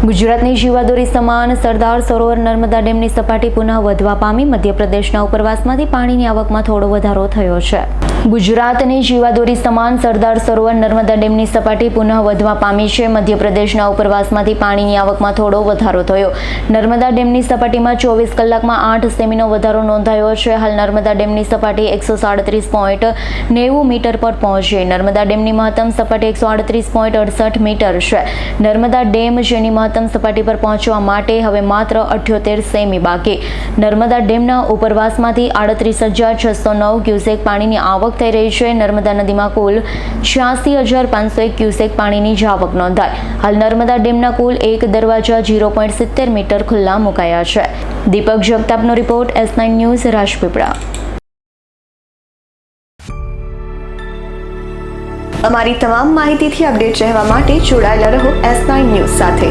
ગુજરાતની જીવાદોરી સમાન સરદાર સરોવર નર્મદા ડેમની સપાટી પુનઃ વધવા પામી મધ્યપ્રદેશના ઉપરવાસમાંથી પાણીની આવકમાં થોડો વધારો થયો છે. ગુજરાતની જીવાદોરી સમાન સરદાર સરોવર નર્મદા ડેમની સપાટી પુનઃ વધવા પામી છે. મધ્યપ્રદેશના ઉપરવાસમાંથી પાણીની આવકમાં થોડો વધારો થયો. નર્મદા ડેમની સપાટીમાં ચોવીસ કલાકમાં આઠ સેમીનો વધારો નોંધાયો છે. હાલ નર્મદા ડેમની સપાટી એકસો સાડત્રીસ પોઈન્ટ નેવું મીટર પર પહોંચી. નર્મદા ડેમની મહત્તમ સપાટી એકસો આડત્રીસ પોઈન્ટ અડસઠ મીટર છે. નર્મદા ડેમ જેની મહત્તમ સપાટી પર પહોંચવા માટે હવે માત્ર અઠ્યોતેર સેમી બાકી. નર્મદા ડેમના ઉપરવાસમાંથી આડત્રીસ હજાર છસો નવ ક્યુસેક પાણીની આવક થઈ રહી છે. નર્મદા નદીમાં કુલ છ્યાસી હજાર પાંચસો એક ક્યુસેક પાણીની આવક નોંધાઈ. હાલ નર્મદા ડેમના કુલ એક દરવાજા ઝીરો પોઈન્ટ સિત્તેર મીટર ખુલ્લા મુકાયા છે. Deepak જગતાપનો report, S nine news, Rajpipla. અમારી તમામ માહિતીથી અપડેટ રહેવા માટે જોડાયેલા રહો એસ નાઇન ન્યૂઝ સાથે.